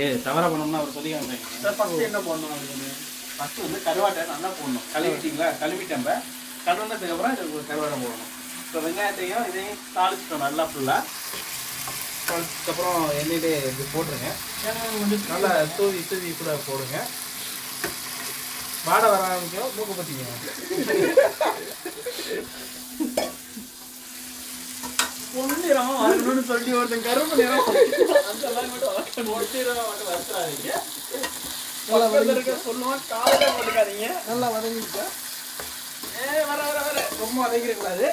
ஏ தவறா பண்ணோம்னா அவர் சொல்லி சார் ஃபர்ஸ்ட் என்ன பண்ணணும் அதுக்கு ஃபஸ்ட்டு வந்து கருவாட்டை நல்லா போடணும். கழுவிட்டீங்களா? கழுவிட்டம்ப கழுவுனதுக்கு அப்புறம் இதுக்கு கருவாடை போடணும். இப்போ வெங்காயத்தையும் இதையும் தாளிச்சிட்டோம் நல்லா ஃபுல்லாக அதுக்கப்புறம் எண்ணெயிலே இது போட்டுருங்க. நல்லா தூவி தூவி கூட போடுங்க. வாடை வர ஆரம்பிக்கும் மூக்கு பற்றிக்கணும் பொன்னிறம் வரணும்னு சொல்லி ஒருத்தன் கருப்பு நிறம் அந்த மாதிரி மட்டும் வளர்க்கணும். பொன்னிறம் மட்டும் பக்கத்துல இருக்க சொல்லுவான் காலையில போட்டுக்காதீங்க. நல்லா வதங்கிடுச்சா? ஏ வர வர வர. ரொம்ப வதங்கிடக்கூடாது.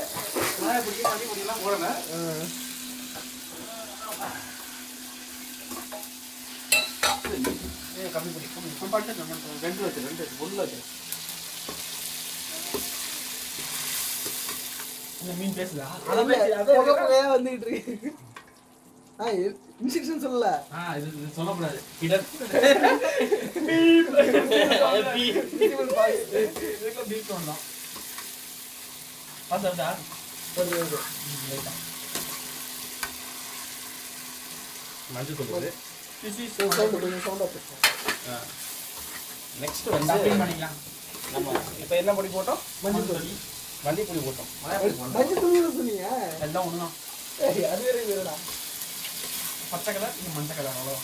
வெங்காய பொடி மல்லி பொடியெல்லாம் போடணும் ஏ கம்மி பொடி கம்மி நான் நான். ரெண்டு வச்சு ரெண்டு ஒன்று வச்சு. மீன் பேசுதா அதான் புகை புகையா வந்துகிட்டு இருக்கு. ஆ இன்ஸ்ட்ரக்ஷன் சொல்லல. ஆ இது இது சொல்லக்கூடாது. பார்த்தா மஞ்சள் தூள் சவுண்ட் கொஞ்சம் சவுண்டா பேசுறேன் நெக்ஸ்ட் வந்து பண்ணிக்கலாம். நம்ம இப்போ என்ன பொடி போட்டோம்? மஞ்சள் தூள். மல்லி பொடி போட்டோம். மல்லி பொடி போட்டோம் மஞ்சள் சொன்னீங்க? எல்லாம் ஒண்ணுதான். ஏய், அது வேற வேறடா. பச்சை கலர் இது மஞ்சள் கலர் அவ்வளோ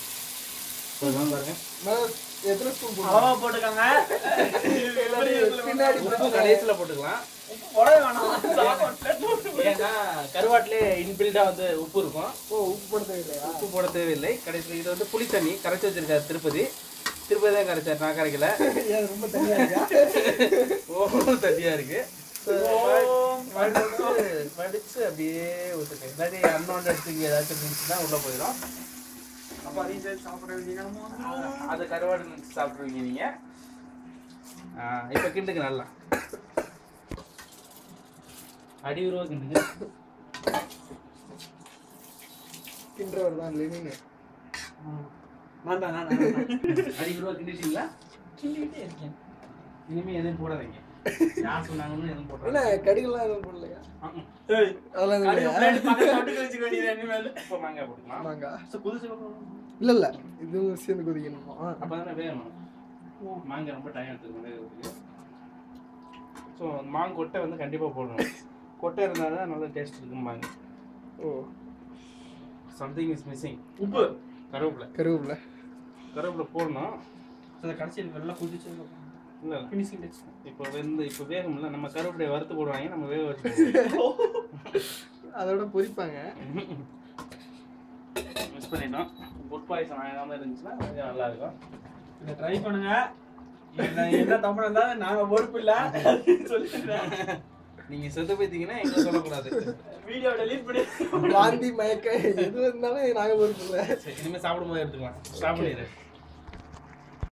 கருவாட்டிலே இன்பில்டா வந்து உப்பு இருக்கும். ஓ உப்பு போட தேவையில்லையா? உப்பு போட தேவையில்லை. கடைசியில் இது வந்து புளி தண்ணி கரைச்சி வச்சிருக்காரு திருப்பதி. திருப்பதி தான் கரைச்சார். நான் கரைக்கல. ரொம்ப தனியா இருக்கா? ஓ தண்ணியா இருக்கு. வடிச்சு வடிச்சு அப்படியே ஊற்றுங்க இல்லாட்டி அன்னோண்ட எடுத்துக்கு ஏதாச்சும் இருந்துச்சுன்னா உள்ள போயிடும். அப்ப அதையும் சேர்த்து சாப்பிட வேண்டிய நிலம வந்துரும். அது கருவாடு நினைச்சு சாப்பிட்ருவீங்க நீங்க. ஆ, இப்ப கிண்டுக்கு நல்லா. அடி உருவா கிண்டுக்கு கிண்டவர் தான் நான் தான், நான் தான், நான். அடி உருவா கிண்டிட்டீங்களா? கிண்டிக்கிட்டே இருக்கேன். இனிமே எதுவும் போடாதீங்க. என்ன கடிகள்லாம் எதுவும் போடலையா? அதெல்லாம் மாங்காய். இல்ல இல்ல. இதுவும் சேர்ந்து கொதிக்கணுமா. அப்பதானே வேகணும் மாங்காய் ரொம்ப டைம் வேகிறதுக்கு ஸோ மாங்காய் கொட்டை வந்து கண்டிப்பாக போடணும். கொட்டை இருந்தால் தான் நல்ல டேஸ்ட் இருக்கும் ஓ. சம்திங் இஸ் மிஸ்ஸிங் உப்பு. கருவேப்பிலை. கருவேப்பிலை. கருவேப்பிலை போடணும். கடைசியில் நல்லா அப்புறம் இல்லை finishing touch. இப்போ வெந்து இப்போ வேகும்ல நம்ம கருவேப்பிலையை வறுத்து போடுவாங்க நம்ம வேக வச்சு அதோட பொரிப்பாங்க மிஸ் பண்ணிட்டோம். ஃபுட் பாய்சன் ஆகாமல் இருந்துச்சுன்னா கொஞ்சம் நல்லா இருக்கும். இதை ட்ரை பண்ணுங்க. என்ன தப்பு இருந்தாலும் நாங்க பொறுப்பு இல்ல. சொல்லிடுறேன். நீங்கள் செத்து போய்த்தீங்கன்னா எங்களை சொல்லக்கூடாது. வீடியோ டெலீட் பண்ணி வாந்தி மயக்க எது இருந்தாலும் நாங்க பொறுப்பு இல்லை. இனிமேல் சாப்பிடும்போது எடுத்துக்கலாம். ஸ்டாப் பண்ணிடு.